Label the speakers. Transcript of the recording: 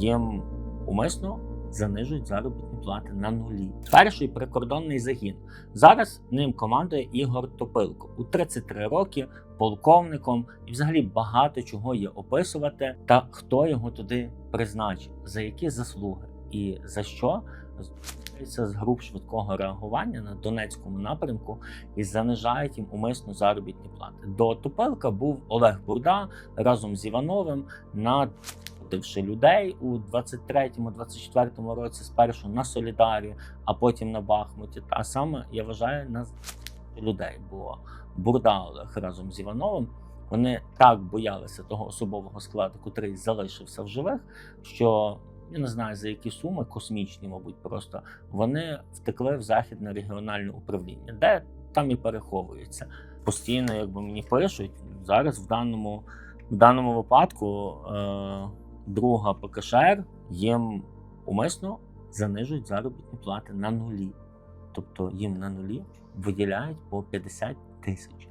Speaker 1: їм умисно занижують заробітні плати на нулі. Перший прикордонний загін. Зараз ним командує Ігор Топилко у 33 роки, полковником, і взагалі багато чого є описувати. Та хто його туди призначив, за які заслуги і за що це з груп швидкого реагування на Донецькому напрямку і занижають їм умисно заробітні плати. До Топилка був Олег Бурда разом з Івановим на Дивши людей у 23-24 році спершу на Солідарі, а потім на Бахмуті. А саме я вважаю на людей, бо Бурда Олег разом з Івановим вони так боялися того особового складу, котрий залишився в живих, що я не знаю за які суми, космічні, мабуть, просто вони втекли в західне регіональне управління, де там і переховуються. Постійно, якби мені пишуть зараз, в даному в даному випадку, е, друга ПКШР їм умисно занижують заробітні плати на нулі. Тобто їм на нулі виділяють по 50 тисяч.